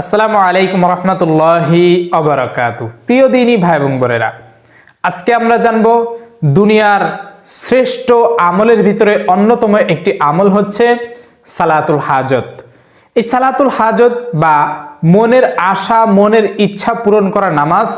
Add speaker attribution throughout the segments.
Speaker 1: আসসালামু আলাইকুম রহমতুল্লাহি অবরাকাতু। প্রিয় দিনী ভাই এবং বোনেরা, আজকে আমরা জানব দুনিয়ার শ্রেষ্ঠ আমলের ভিতরে অন্যতম একটি আমল হচ্ছে সালাতুল হাজত। এই সালাতুল হাজত বা মনের আশা, মনের ইচ্ছা পূরণ করা নামাজ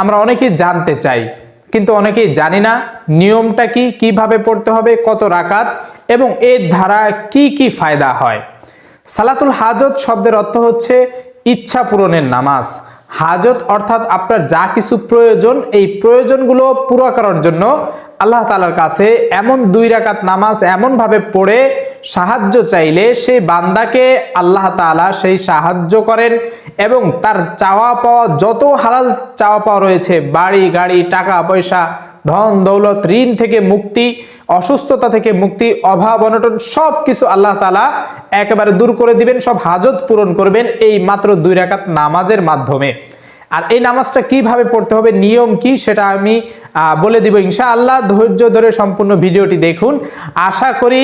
Speaker 1: আমরা অনেকেই জানতে চাই, কিন্তু অনেকেই জানি না নিয়মটা কি, কীভাবে পড়তে হবে, কত রাকাত এবং এর ধারা কি কি ফায়দা হয়। সালাতুল হাজত শব্দের অর্থ হচ্ছে ইচ্ছা পূরণের নামাজ। হাজত অর্থাৎ আপনার যা কিছু প্রয়োজন, এই প্রয়োজনগুলো পুরো করার জন্য আল্লাহ তালার কাছে এমন দুই রাকাত নামাজ এমনভাবে পড়ে, সাহায্য চাইলে সেই বান্দাকে আল্লাহ তাআলা সেই সাহায্য করেন এবং তার চাওয়া পাওয়া, যত হালাল চাওয়া পাওয়া রয়েছে, বাড়ি, গাড়ি, টাকা, পয়সা ধন, দৌলত, ঋণ থেকে মুক্তি, অসুস্থতা থেকে মুক্তি, অভাব, অনটন সব কিছু আল্লাহ তালা একেবারে দূর করে দিবেন, সব হাজত পূরণ করবেন এই মাত্র দুই রাকাত নামাজের মাধ্যমে। আর এই নামাজটা কীভাবে পড়তে হবে, নিয়ম কি সেটা আমি বলে দিব ইনশা আল্লাহ ধৈর্য ধরে সম্পূর্ণ ভিডিওটি দেখুন। আশা করি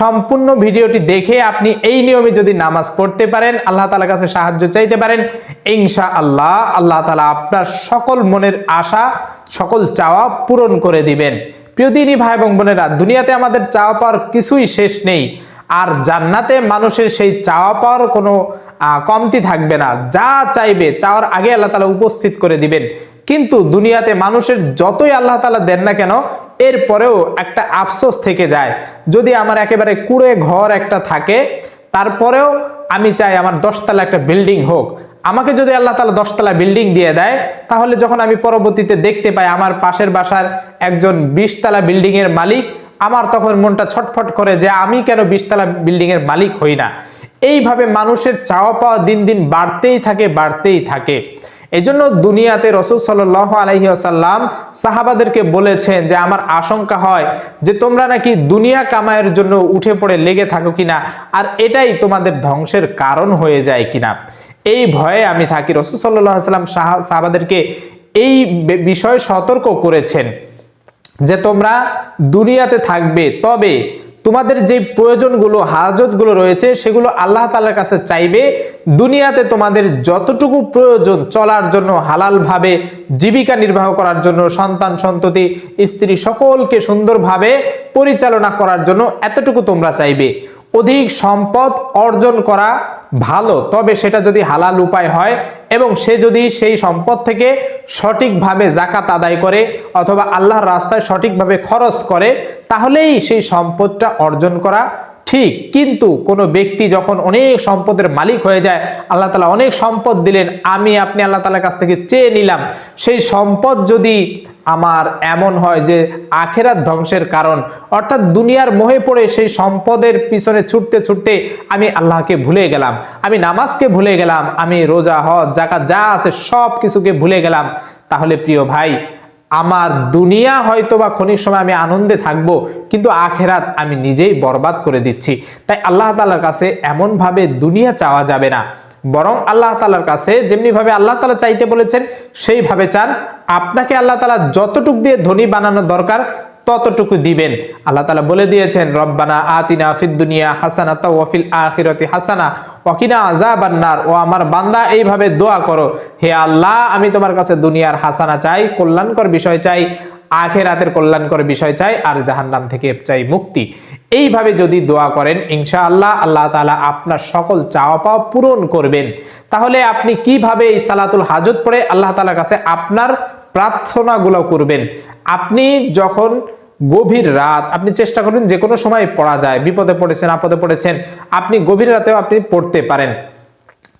Speaker 1: সম্পূর্ণ ভিডিওটি দেখে আপনি এই নিয়মে যদি নামাজ পড়তে পারেন, আল্লাহ তালার কাছে সাহায্য চাইতে পারেন ইনশা আল্লাহ আল্লাহ তালা আপনার সকল মনের আশা, সকল চাওয়া পূরণ করে দিবেন। প্রিয় দিনই ভাই এবং বোনেরা, দুনিয়াতে আমাদের চাওয়া পাওয়ার কিছুই শেষ নেই। আর জান্নাতে মানুষের সেই চাওয়া পাওয়ার কোনো কমতি থাকবে না। যা চাইবে, চাওয়ার আগে আল্লাহ তালা উপস্থিত করে দিবেন। কিন্তু দুনিয়াতে মানুষের যতই আল্লাহ তালা দেন না কেন, এরপরেও একটা আফসোস থেকে যায়। যদি আমার একেবারে কুড়ে ঘর একটা থাকে, তারপরেও আমি চাই আমার দশতলা একটা বিল্ডিং হোক। আমাকে যদি আল্লাহ তালা দশতলা বিল্ডিং দিয়ে দেয়, তাহলে যখন আমি পরবর্তীতে দেখতে পাই আমার পাশের বাসার একজন বিশতলা বিল্ডিংয়ের মালিক, আমার তখন মনটা ছটফট করে যে আমি কেন বিশতলা বিল্ডিংয়ের মালিক হই না। এইভাবে মানুষের চাওয়া পাওয়া দিন দিন বাড়তেই থাকে বাড়তেই থাকে। এই জন্য দুনিয়াতে রসুল সাল আলহি আসাল্লাম সাহাবাদেরকে বলেছেন যে, আমার আশঙ্কা হয় যে তোমরা নাকি দুনিয়া কামায়ের জন্য উঠে পড়ে লেগে থাকো কিনা, আর এটাই তোমাদের ধ্বংসের কারণ হয়ে যায় কিনা। এই ভয়ে আমি থাকি। রসুল সাল্লাহ সাল্লাম সাহাবাদেরকে এই বিষয়ে সতর্ক করেছেন যে, তোমরা দুনিয়াতে থাকবে, তবে তোমাদের যে প্রয়োজনগুলো, হাজতগুলো রয়েছে, সেগুলো আল্লাহ তাআলার কাছে চাইবে। দুনিয়াতে তোমাদের যতটুকু প্রয়োজন চলার জন্য, হালালভাবে জীবিকা নির্বাহ করার জন্য, সন্তান, সন্ততি, স্ত্রী সকলকে সুন্দরভাবে পরিচালনা করার জন্য এতটুকু তোমরা চাইবে। অধিক সম্পদ অর্জন করা ভালো, তবে সেটা যদি হালাল উপায় হয় এবং সে যদি সেই সম্পদ থেকে সঠিকভাবে জাকাত আদায় করে অথবা আল্লাহর রাস্তায় সঠিকভাবে খরচ করে, তাহলেই সেই সম্পদটা অর্জন করা ঠিক, কিন্তু কোনো ব্যক্তি যখন অনেক সম্পদের মালিক হয়ে যায়, আল্লাহ তালা অনেক সম্পদ দিলেন, আমি আপনি আল্লাহ তালার কাছ থেকে চেয়ে নিলাম। সেই সম্পদ যদি আমার এমন হয় যে আখেরাত ধ্বংসের কারণ, অর্থাৎ দুনিয়ার মোহে পড়ে সেই সম্পদের পিছনে ছুটতে ছুটতে আমি আল্লাহকে ভুলে গেলাম, আমি নামাজকে ভুলে গেলাম, আমি রোজা, হজ জাকাত যা আছে সব কিছুকে ভুলে গেলাম, তাহলে প্রিয় ভাই আমার দুনিয়া হয়তো বা ক্ষণিক সময় আমি আনন্দে থাকব, কিন্তু আখেরাত আমি নিজেই বরবাদ করে দিচ্ছি। তাই আল্লাহ তালার কাছে এমনভাবে দুনিয়া চাওয়া যাবে না। বরং আল্লাহ তালার কাছে যেমনিভাবে আল্লাহ তালা চাইতে বলেছেন, সেইভাবে চান। আপনাকে আল্লাহ তালা যতটুক দিয়ে ধনী বানানো দরকার ততটুকু দিবেন। আল্লাহ তালা বলে দিয়েছেন, রব্বানা আতিনা ফিদ দুনিয়া হাসানা ওয়াফিল আখিরতি হাসানা ওয়াকিনা আজাবান্নার ও আমার বান্দা, এইভাবে দোয়া করো। হে আল্লাহ, আমি তোমার কাছে দুনিয়ার হাসানা চাই, কল্যাণকর বিষয় চাই, আখেরাতের কল্যাণকর বিষয় চাই, আর জাহান্নাম থেকে চাই মুক্তি। এইভাবে যদি দোয়া করেন, ইনশাআল্লাহ আল্লাহ তাআলা আপনার সকল চাওয়া পাওয়া পূরণ করবেন। তাহলে আপনি কীভাবে এই সালাতুল হাজত পড়ে, আল্লাহ তাআলার কাছে আপনার প্রার্থনাগুলো করবেন? আপনি যখন গভীর রাত। আপনি চেষ্টা করবেন যে কোনো সময় পড়া যায়। বিপদে পড়েছেন, আপদে পড়েছেন, আপনি গভীর রাতেও আপনি পড়তে পারেন।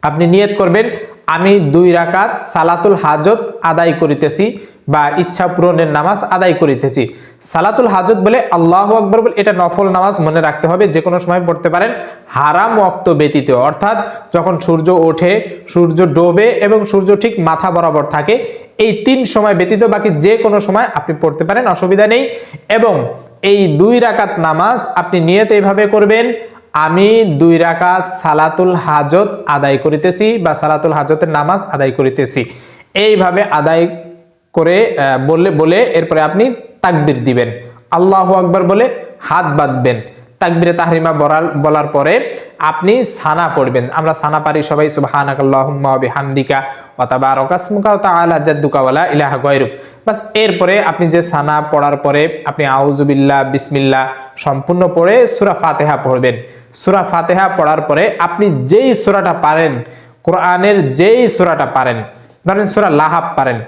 Speaker 1: আপনি নিয়ত করবেন, আমি দুই রাকাত সালাতুল হাজত আদায় করিতেছি। বা ইচ্ছা পূরণের নামাজ আদায় করিতেছি। সালাতুল হাজত বলে আল্লাহ আকবর বলে এটা নফল নামাজ মনে রাখতে হবে, যে কোনো সময় পড়তে পারেন। হারাম অক্ত ব্যতীত, অর্থাৎ যখন সূর্য ওঠে, সূর্য ডোবে এবং সূর্য ঠিক মাথা বরাবর থাকে, এই তিন সময় ব্যতীত বাকি যে কোনো সময় আপনি পড়তে পারেন, অসুবিধা নেই। এবং এই দুই রাকাত নামাজ আপনি নিয়ত এইভাবে করবেন, আমি দুই রাকাত সালাতুল হাজত আদায় করিতেছি বা সালাতুল হাজতের নামাজ আদায় করিতেছি। এইভাবে আদায় করে বললে, বলে এরপরে আপনি তাকবির দিবেন। আল্লাহ আকবর বলে হাত বাঁধবেন। তাকবিরে তাহরিমা বলার বলার পরে আপনি সানা পড়বেন। আমরা সানা পারি সবাই, সুবহানাকাল্লাহুম্মা ওয়া বিহামদিকা ওয়া তাবারাকাসমুকা ওয়া তাআলা জাদ্দুকা ওয়া লা ইলাহা এরপরে আপনি যে সানা পড়ার পরে আপনি আউযুবিল্লাহ, বিসমিল্লাহ সম্পূর্ণ পড়ে সূরা ফাতিহা পড়বেন। সূরা ফাতিহা পড়ার পরে আপনি যেই সূরাটা পারেন, কোরআনের যেই সূরাটা পারেন, ধরেন সূরা লাহাব পারেন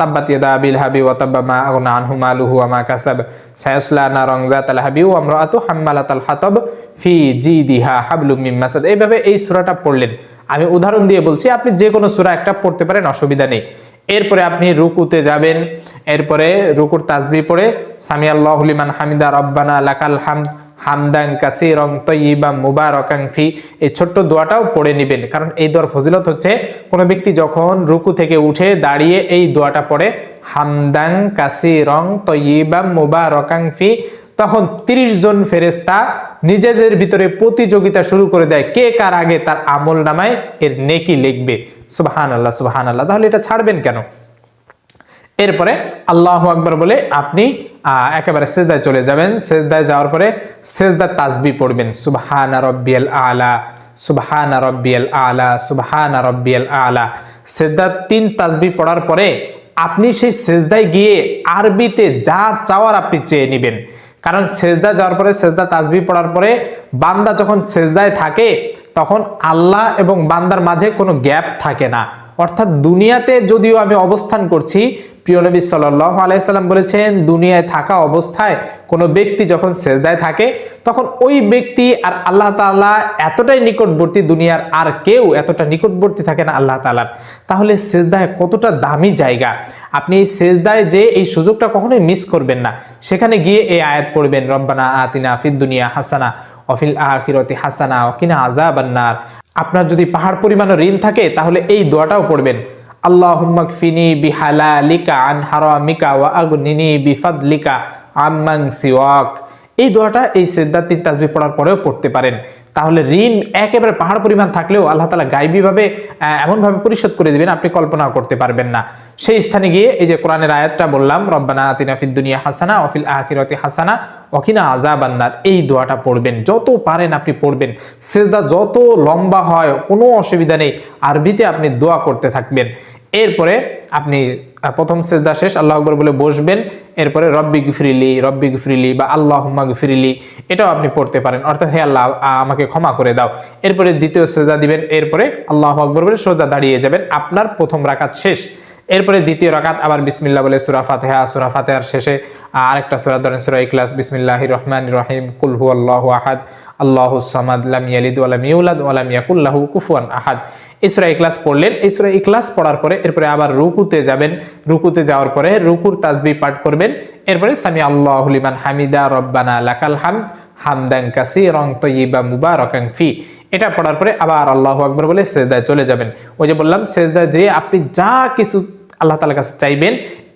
Speaker 1: তাব্বাত ইয়াদা হাবি ওয়া তাব্বা মা আগনা আনহু মালুহু ওয়া মা কাসাব। সায়াসলা নারং হাবি ওয়া হাম্মালাতাল হাতাব ফি জিদিহা হাবলুম মিন মাসাদ। এইভাবে এই সূরাটা পড়লেন। আমি উদাহরণ দিয়ে বলছি, আপনি যে কোনো সূরা একটা পড়তে পারেন, অসুবিধা নেই। এরপরে আপনি রুকুতে যাবেন, এরপরে রুকুর তাসবি পড়ে সামি আল্লাহু লিমান হামিদা, রব্বানা লাকাল হামদ হামদাং কাসিরং তৈবা মুবারকাং ফি। এই ছোট্ট দোয়াটাও পড়ে নেবেন। কারণ এই দোয়ার ফজিলত হচ্ছে, কোনো ব্যক্তি যখন রুকু থেকে উঠে দাঁড়িয়ে এই দোয়াটা পড়ে হামদাং কাসিরং তৈবা মুবারকাং ফি, তখন তিরিশ জন ফেরেস্তা নিজেদের ভিতরে প্রতিযোগিতা শুরু করে দেয়, কে কার আগে তার আমল নামায়, এর নেকি লিখবে। সুবাহান আল্লাহ সুবাহান আল্লাহ তাহলে এটা ছাড়বেন কেন? এরপরে আল্লাহ আকবর বলে, আপনি একেবারে সেজদায় চলে যাবেন। সেজদায় যাওয়ার পরে সেজদার তাসবি পড়বেন। সুবহানা রব্বিয়াল আলা, সুবহানা রব্বিয়াল আলা, সুবহানা রব্বিয়াল আলা। সেজদার তিন তাসবি পড়ার পরে আপনি সেই সেজদায় গিয়ে আরবিতে যা চাওয়ার আপনি চেয়ে নেবেন। কারণ সেজদা যাওয়ার পরে সেজদা তাসবি পড়ার পরে বান্দা যখন সেজদায় থাকে, তখন আল্লাহ এবং বান্দার মাঝে কোনো গ্যাপ থাকে না। অর্থাৎ দুনিয়াতে যদিও আমি অবস্থান করছি প্রিয় নবী সাল্লাহ আলাইসাল্লাম বলেছেন, দুনিয়ায় থাকা অবস্থায় কোনো ব্যক্তি যখন সেজদায় থাকে, তখন ওই ব্যক্তি আর আল্লাহ তাআলা এতটাই নিকটবর্তী দুনিয়ার আর কেউ এতটা নিকটবর্তী থাকে না আল্লাহ তাআলার। তাহলে সেজদায় কতটা দামি জায়গা? আপনি এই সেজদায় যে এই সুযোগটা কখনোই মিস করবেন না। সেখানে গিয়ে এই আয়াত পড়বেন, রব্বানা আতিনা ফিদ দুনিয়া হাসানা অফিল আখিরতি হাসানা কিনা আজাবান্নার আপনার যদি পাহাড় পরিমাণ ঋণ থাকে, তাহলে এই দোয়াটাও পড়বেন। আন এই দোয়াটা, এই পড়ার পরেও পড়তে পারেন। তাহলে ঋণ একেবারে পাহাড় পরিমাণ থাকলেও আল্লাহ তালা গাইবীভাবে এমনভাবে পরিশোধ করে দিবেন, আপনি কল্পনা করতে পারবেন না। সেই স্থানে গিয়ে এই যে কোরআনের আয়াতটা বললাম, রব্বানা আতিনা ফিদ দুনিয়া হাসানা অফিল আখিরাতি হাসানা অকিনা আজাবান্নার এই দোয়াটা পড়বেন, যত পারেন আপনি পড়বেন। সেজদা যত লম্বা হয়, কোনো অসুবিধা নেই, আরবিতে আপনি দোয়া করতে থাকবেন। এরপরে আপনি প্রথম সেজদা শেষ, আল্লাহ আকবর বলে বসবেন। এরপরে রব্বি গফিরিলি রব্বি গফিরিলি বা আল্লাহ গফিরিলি এটাও আপনি পড়তে পারেন। অর্থাৎ হে আল্লাহ আমাকে ক্ষমা করে দাও। এরপরে দ্বিতীয় সেজদা দিবেন। এরপরে আল্লাহ আকবর বলে সোজা দাঁড়িয়ে যাবেন। আপনার প্রথম রাকাত শেষ। এরপরে দ্বিতীয় রাকাত, আবার বিসমিল্লাহ বলে সুরা ফাতেহা, সুরা ফাতেহার শেষে আরেকটা সুরা ধরেন সুরা ইকলাস বিসমিল্লাহ রহমান রহিম, কুল হু আল্লাহ আহাদ আল্লাহ সামাদ, লাম ইয়ালিদ ওয়ালাম ইউলাদ ওয়ালাম ইয়াকুল্লাহু কুফুয়ান আহাদ। এই সুরা ইখলাস পড়লেন, এই সুরা ইখলাস পড়ার পরে এরপরে আবার রুকুতে যাবেন, রুকুতে যাওয়ার পরে রুকুর তাসবি পাঠ করবেন, এরপরে সামি আল্লাহ লিমান হামিদা, রব্বানা লাকাল হামদ, হামদান কাসীরান তয়্যিবা মুবারাকান ফি। এটা পড়ার পরে আবার আল্লাহ আকবর বলে সেজদায় চলে যাবেন। ওই যে বললাম, সেজদায় যে আপনি যা কিছু আল্লাহ তালার কাছে চাইবেন,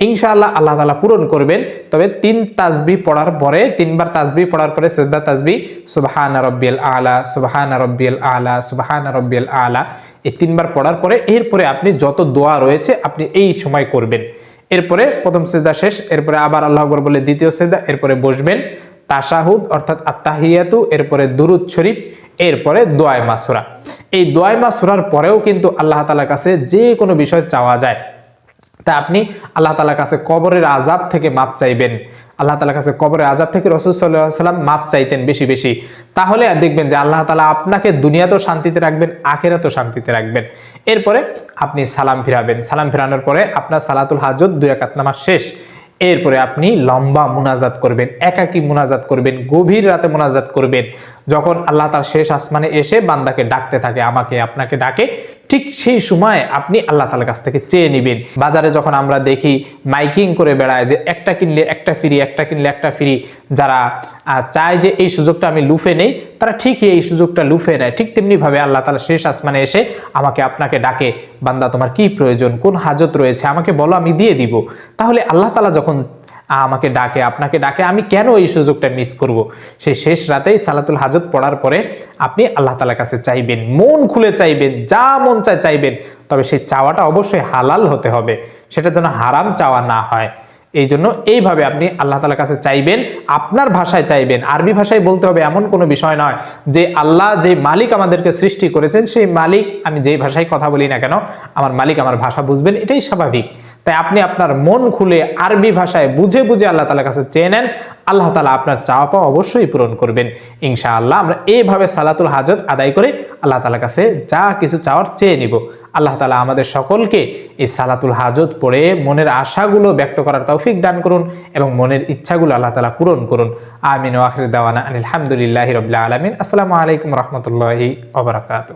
Speaker 1: ইনশাআল্লাহ আল্লাহ তালা পূরণ করবেন। তবে তিন তাজবি পড়ার পরে, তিনবার তাজবি পড়ার পরে সেজদা তাজবি সুবহান রব্বিয়াল আলা, সুবহান রব্বিয়াল আলা, সুবাহান রব্বিয়াল আলা। এই তিনবার পড়ার পরে, এরপরে আপনি যত দোয়া রয়েছে, আপনি এই সময় করবেন। এরপরে প্রথম সেজদা শেষ, এরপরে আবার আল্লাহ আকবর বলে দ্বিতীয় সেজদা, এরপরে বসবেন। তাশাহুদ, অর্থাৎ আত্তাহিয়াতু, এরপরে দুরুদ শরীফ, এরপরে দোয়ায় মাসুরা। এই দোয়ায় মাসুরার পরেও কিন্তু আল্লাহ তালার কাছে যে কোনো বিষয় চাওয়া যায়। তা আপনি আল্লাহ তালার কাছে কবরের আজাব থেকে মাপ চাইবেন। আল্লাহ তালার কাছে কবরের আজাব থেকে রসুল সাল্লাহ সাল্লাম মাপ চাইতেন বেশি বেশি। তাহলে দেখবেন যে আল্লাহ তালা আপনাকে দুনিয়াতেও শান্তিতে রাখবেন, আখেরাতেও শান্তিতে রাখবেন। এরপরে আপনি সালাম ফিরাবেন। সালাম ফিরানোর পরে আপনার সালাতুল হাজত দুই রাকাত নামাজ শেষ। এরপরে আপনি লম্বা মুনাজাত করবেন, একাকী মুনাজাত করবেন, গভীর রাতে মুনাজাত করবেন। যখন আল্লাহ তার শেষ আসমানে এসে বান্দাকে ডাকতে থাকে, আমাকে, আপনাকে ডাকে ঠিক সেই সময় আপনি আল্লাহ তালার কাছ থেকে চেয়ে নেবেন। বাজারে যখন আমরা দেখি মাইকিং করে বেড়ায় যে একটা কিনলে একটা ফ্রি, একটা কিনলে একটা ফ্রি, যারা চায় যে এই সুযোগটা আমি লুফে নেই, তারা ঠিকই এই সুযোগটা লুফে নেয়। ঠিক তেমনি ভাবে আল্লাহ তালা শেষ আসমানে এসে আমাকে আপনাকে ডাকে, বান্দা তোমার কি প্রয়োজন? কোন হাজত রয়েছে? আমাকে বলো, আমি দিয়ে দিব। তাহলে আল্লাহ তালা যখন আমাকে ডাকে, আপনাকে ডাকে, আমি কেন এই সুযোগটা মিস করব? সেই শেষ রাতেই সালাতুল হাজত পড়ার পরে আপনি আল্লাহ তালার কাছে চাইবেন, মন খুলে চাইবেন, যা মন চায় চাইবেন, তবে সেই চাওয়াটা অবশ্যই হালাল হতে হবে, সেটা যেন হারাম চাওয়া না হয়। এই জন্য এইভাবে আপনি আল্লাহ তালার কাছে চাইবেন, আপনার ভাষায় চাইবেন, আরবি ভাষায় বলতে হবে এমন কোনো বিষয় নয় যে আল্লাহ যে মালিক আমাদেরকে সৃষ্টি করেছেন, সেই মালিক, আমি যেই ভাষায় কথা বলি না কেন, আমার মালিক আমার ভাষা বুঝবেন, এটাই স্বাভাবিক। তাই আপনি আপনার মন খুলে আরবি ভাষায় বুঝে বুঝে আল্লাহ তালার কাছে চেয়ে নেন, আল্লাহ তালা আপনার চাওয়া পাওয়া অবশ্যই পূরণ করবেন। ইনশাআল্লাহ আমরা এইভাবে সালাতুল হাজত আদায় করে আল্লাহ তালার কাছে যা কিছু চাওয়ার চেয়ে নিব। আল্লাহ তালা আমাদের সকলকে এই সালাতুল হাজত পড়ে মনের আশাগুলো ব্যক্ত করার তৌফিক দান করুন এবং মনের ইচ্ছাগুলো আল্লাহ তালা পূরণ করুন। আমিন ওয়াখির দাওয়ানা আলহামদুলিল্লাহ রবিল্লা আলমিন। আসসালামু আলাইকুম রহমতুল্লাহি ওবরাকাতু